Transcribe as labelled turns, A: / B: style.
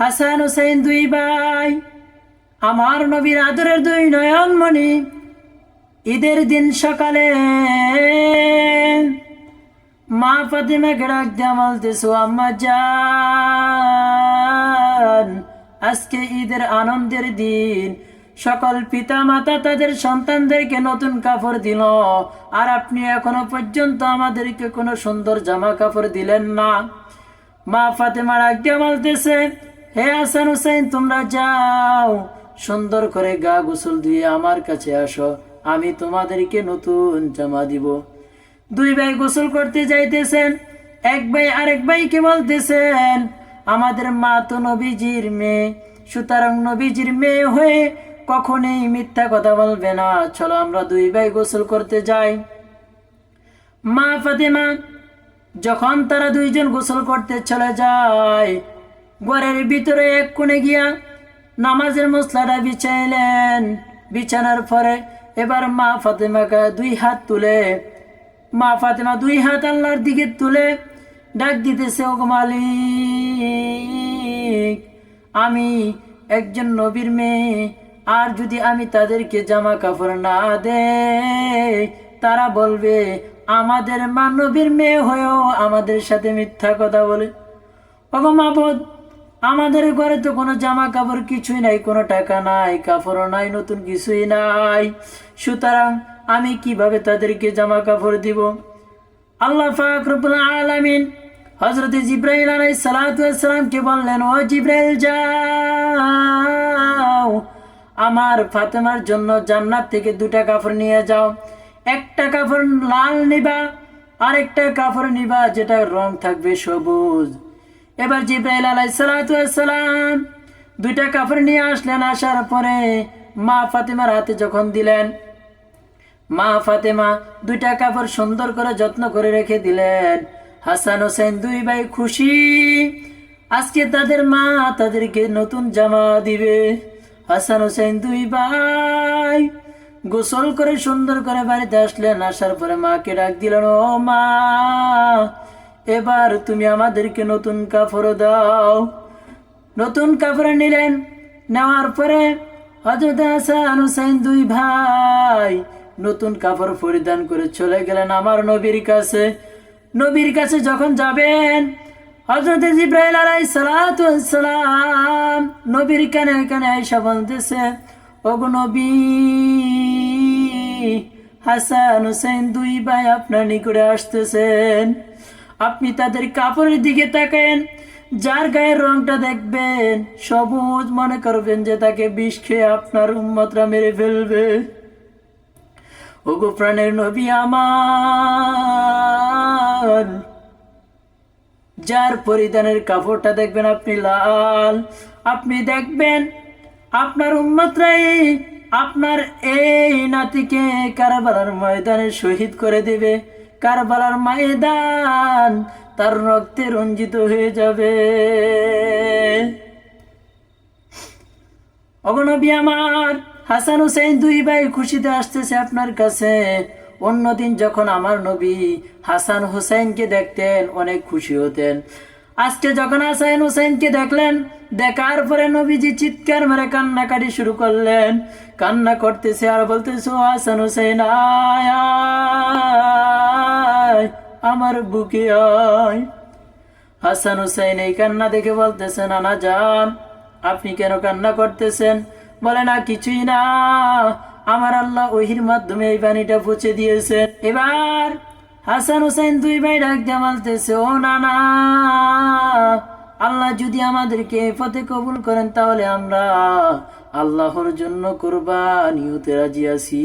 A: হাসান হোসেন দুই ভাই, আমার নবীর আদরের দুই নয়নমণি। ঈদের দিন সকালে মা ফাতিমাকে ডাক দিয়া বলতেছো আম্মা যান আজকে ঈদের আনন্দের দিন। সকল পিতা মাতা তাদের সন্তানদেরকে নতুন কাপড় দিল, আর আপনি এখনও পর্যন্ত আমাদেরকে কোনো সুন্দর জামা কাপড় দিলেন না। মা ফাতেমা ডাক দিয়া বলতেছে হে হাসান হুসেন, তোমরা যাও। সুন্দর করে গা গোসল দিয়ে আমার কাছে আসো। আমি তোমাদেরকে নতুন জামা দিব। দুই ভাই গোসল করতে যাইতেছেন, এক ভাই আরেক ভাইকে বলতেছেন, আমাদের মা তো নবীজির মেয়ে, সুতরাং নবীজির মেয়ে হয়ে কখনোই মিথ্যা কথা বলবে না। চলো আমরা দুই ভাই গোসল করতে যাই। মা ফাতেমা, যখন তারা দুইজন গোসল করতে চলে যায় ঘরের ভিতরে এক কোণে গিয়া নামাজের মশলাটা বিছাইলেন। বিছানার পরে এবার মা ফাতেমাকে দুই হাত তুলে, মা ফাতেমা দুই হাত আল্লাহর দিকে তুলে ডাক দিতেছে ও মালিক, আমি একজন নবীর মেয়ে, আর যদি আমি তাদেরকে জামা কাপড় না দে তারা বলবে, আমাদের মা নবীর মেয়ে হয়েও আমাদের সাথে মিথ্যা কথা বলে ওগো মাবদ আমাদের ঘরে তো কোনো জামা কাপড় কিছুই নাই, কোনো টাকা নাই, কাপড়ও নাই, নতুন কিছুই নাই। সুতরাং আমি কীভাবে তাদেরকে জামা কাপড় দিব? আল্লাহ পাক রব্বুল আলামিন হযরত জিব্রাইল আলাইহিস সালাতু সালামকে বললেন, ও জিব্রাইল, যাও। আমার ফাতেমার জন্য জান্নাত থেকে দুটা কাপড় নিয়ে যাও। একটা কাপড় লাল নিবা, আরেকটা কাপড় নিবা, যেটা রং থাকবে সবুজ। এবার জিব্রাইল আলাই সালাম দুইটা কাপড় নিয়ে আসলেন, আসার পরে মা ফাতেমার হাতে যখন দিলেন, মা ফাতেমা দুইটা কাপড় সুন্দর করে যত্ন করে রেখে দিলেন। হাসান হোসেন দুই ভাই খুশি, আজকে তাদের মা তাদেরকে নতুন জামা দিবে। হাসান হোসেন দুই ভাই গোসল করে সুন্দর করে বাড়িতে আসলেন, আসার পরে মাকে ডাক দিলেন, ও মা এবার তুমি আমাদেরকে নতুন কাপড় দাও। নতুন কাপড় নিলেন, নেওয়ার পরে হজরত দুই ভাই নতুন কাপড় পরিধান করে চলে গেলেন আমার নবীর কাছে। নবীর কাছে যখন যাবেন হজরত জিব্রাইল আলাই সালাম নবীর কানে কানে আইসা বলতেছে, ওগো নবী, হাসান হুসেন দুই ভাই আপনার নিকটে আসতেছেন। আপনি তাদের কাপড়ের দিকে তাকেন যার গায়ের রংটা দেখবেন, সবুজ মনে করবেন যে তাকে বিষ খেয়ে আপনার উম্মতরা মেরে ফেলবে। ওগো প্রাণের নবী আমার, যার পরিধানের কাপড়টা দেখবেন আপনি লাল, আপনি দেখবেন আপনার উম্মতরাই আপনার এই নাতিকে কারবালার ময়দানে শহীদ করে দেবে। কারবালার ময়দান তার রক্তে রঞ্জিত হয়ে যাবে। অগনবী আমার হাসান হুসেন দুই ভাই খুশিতে আসতেছে আপনার কাছে। অন্যদিন যখন আমার নবী হাসান হুসেনকে দেখতেন অনেক খুশি হতেন। আজকে যখন হাসান হুসেনকে দেখলেন দেখার পরে নবীজি চিৎকার মেরে কান্নাকাটি শুরু করলেন। কান্না করতেছে আর বলতেছে হাসান হুসেন আয়, আমার বুকে আয়। হাসান হুসেন এই কান্না দেখে বলতেছে নানা যান আপনি কেন কান্না করতেছেন? বলে, না, কিছুই না। আমার আল্লাহ ওহির মাধ্যমে এই পানিটা পৌঁছে দিয়েছেন। এবার হাসান হুসেন দুই ভাই ডাক দিয়ে বলতেছে, ও নানা, আল্লাহ যদি আমাদেরকে পথে কবুল করেন, তাহলে আমরা আল্লাহর জন্য কোরবানি হতে রাজি আছি।